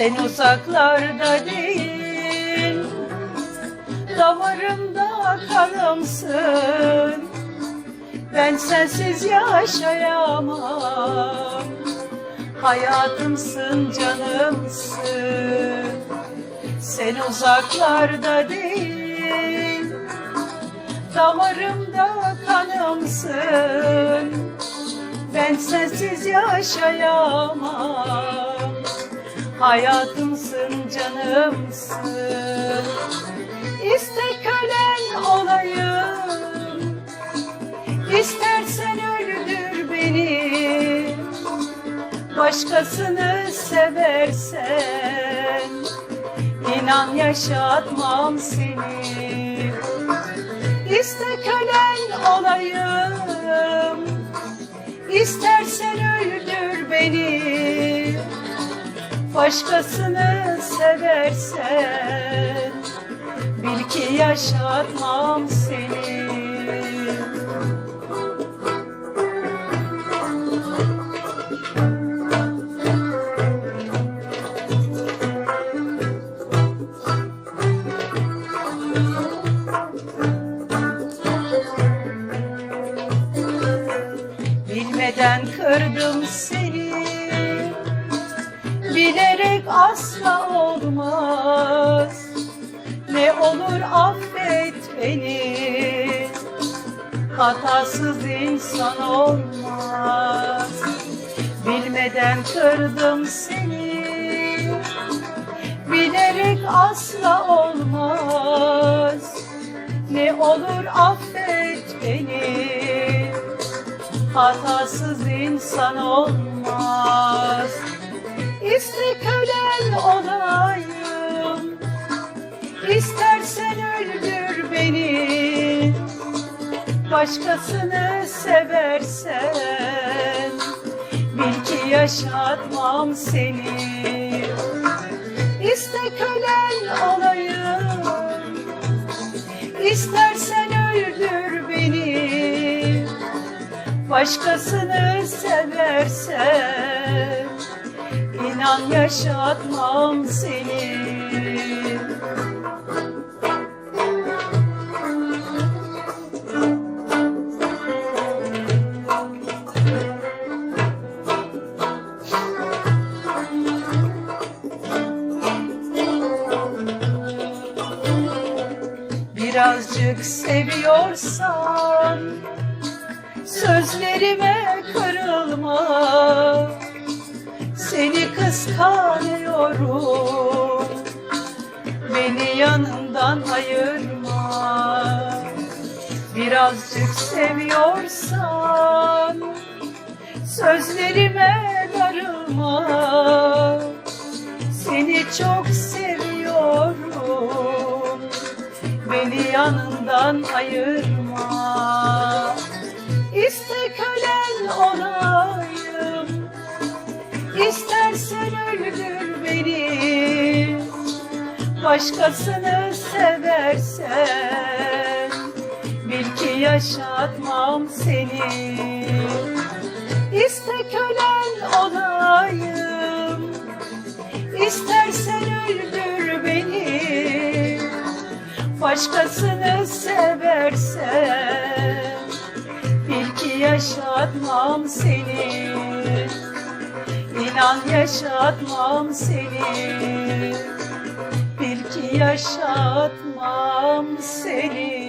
Sen uzaklarda değil Damarımda kanımsın Ben sensiz yaşayamam Hayatımsın canımsın. Sen uzaklarda değil Damarımda kanımsın Ben sensiz yaşayamam Hayatımsın canımsın. İste kölen olayım. İstersen öldür beni Başkasını seversen İnan yaşatmam seni Başkasını seversen Bil ki yaşatmam seni. Bilmeden kırdım seni asla olmaz. Ne olur affet beni. Hatasız insan olmaz. Bilmeden kırdım seni. Bilerek asla olmaz. Ne olur affet beni. Hatasız insan olmaz İste kölen olayım. İstersen öldür beni. Başkasını seversen Bil ki yaşatmam seni. İste kölen olayım. İstersen öldür beni. Başkasını seversen İnan yaşatmam seni. Birazcık seviyorsan Sözlerime kırılma Seni kıskanıyorum. Beni yanından ayırma. Birazcık seviyorsan Sözlerime darılma. Seni çok seviyorum. Beni yanından ayırma Başkasını seversen Bil ki yaşatmam seni. İste kölen olayım İstersen öldür beni. Başkasını seversen Bil ki yaşatmam seni. İnan yaşatmam seni yaşatmam seni